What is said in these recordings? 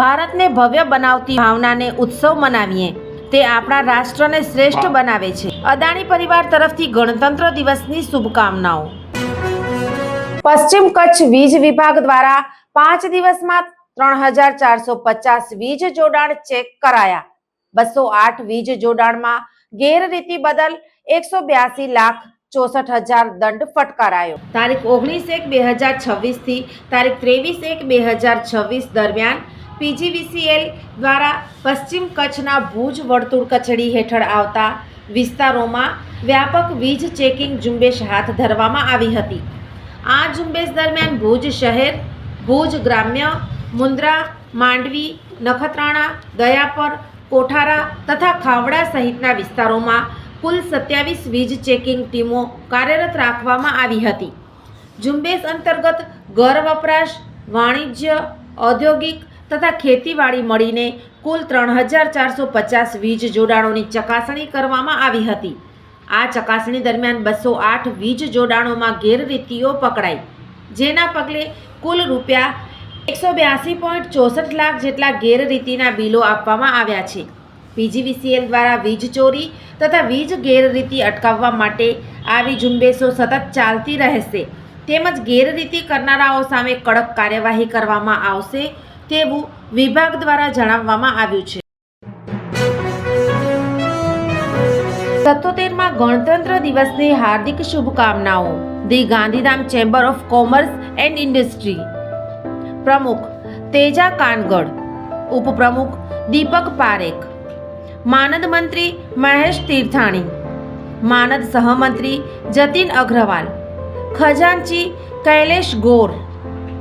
ભારતને ભવ્ય બનાવતી ભાવનાને ઉત્સવ મનાવીએ તે આપણા રાષ્ટ્રને શ્રેષ્ઠ બનાવે છે. અદાણી પરિવાર તરફથી ગણતંત્ર દિવસની શુભકામનાઓ. પશ્ચિમ કચ્છ વીજ વિભાગ દ્વારા પાંચ દિવસમાં ત્રણ હજાર ચારસો પચાસ વીજ જોડાણ ચેક કરાયા. બસો આઠ વીજ જોડાણમાં ગેરરીતિ બદલ એકસો બ્યાસી લાખ ચોસઠ હજાર દંડ ફટકારાયો. તારીખ ઓગણીસ એક બે હજાર છવ્વીસથી તારીખ ત્રેવીસ એક બે હજાર છવ્વીસ દરમિયાન પીજીવીસીએલ દ્વારા પશ્ચિમ કચ્છના ભુજ વર્તુળ કચેરી હેઠળ આવતા વિસ્તારોમાં વ્યાપક વીજ ચેકિંગ ઝુંબેશ હાથ ધરવામાં આવી હતી. આ ઝુંબેશ દરમિયાન ભુજ શહેર, ભુજ ગ્રામ્ય, મુન્દ્રા, માંડવી, નખત્રાણા, દયાપર, કોઠારા તથા ખાવડા સહિતના વિસ્તારોમાં કુલ સત્યાવીસ વીજ ચેકિંગ ટીમો કાર્યરત રાખવામાં આવી હતી. ઝુંબેશ અંતર્ગત ઘર વપરાશ, વાણિજ્ય, ઔદ્યોગિક તથા ખેતીવાડી મળીને કુલ ત્રણ હજાર ચારસો પચાસ વીજ જોડાણોની ચકાસણી કરવામાં આવી હતી. આ ચકાસણી દરમિયાન બસો આઠ વીજ જોડાણોમાં ગેરરીતિઓ પકડાઈ, જેના પગલે કુલ રૂપિયા એકસો બ્યાસી પોઈન્ટ ચોસઠ લાખ જેટલા ગેરરીતિના બિલો આપવામાં આવ્યા છે. પીજીવીસીએલ દ્વારા વીજ ચોરી તથા વીજ ગેરરીતિ અટકાવવા માટે આવી ઝુંબેશો સતત ચાલતી રહેશે. તેમજ ગેરરીતિ કરનારાઓ સામે કડક કાર્યવાહી કરવામાં આવશે. તેવું વિભાગ દ્વારા જણાવવામાં આવ્યું છે. સત્તોતેરમાં ગણતંત્ર દિવસની હાર્દિક શુભકામનાઓ. The Gandhidham chamber of commerce and industry. પ્રમુખ તેજા કાનગડ. ઉપપ્રમુખ દીપક પારેખ. માનદ મંત્રી મહેશ તીર્થાણી. માનદ સહમંત્રી જતીન અગ્રવાલ. ખજાનચી કૈલેશ ગોર.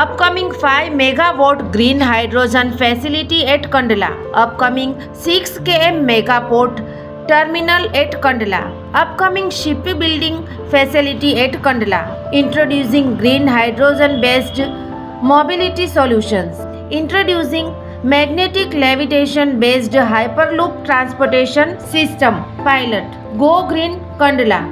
Upcoming 5 megawatt green hydrogen facility at Kandla upcoming 6 km megaport terminal at Kandla upcoming shipbuilding facility at Kandla introducing green hydrogen based mobility solutions introducing magnetic levitation based hyperloop transportation system pilot go green Kandla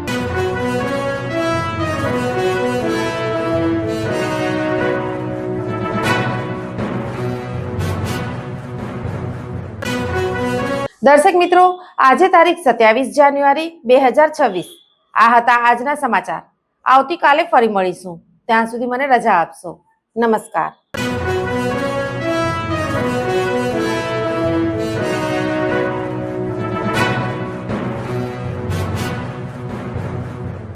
દર્શક મિત્રો, આજે તારીખ સત્યાવીસ જાન્યુઆરી બે હજાર છવ્વીસ. આ હતા આજના સમાચાર. આવતીકાલે ફરી મળીશું. ત્યાં સુધી મને રજા આપશો. નમસ્કાર.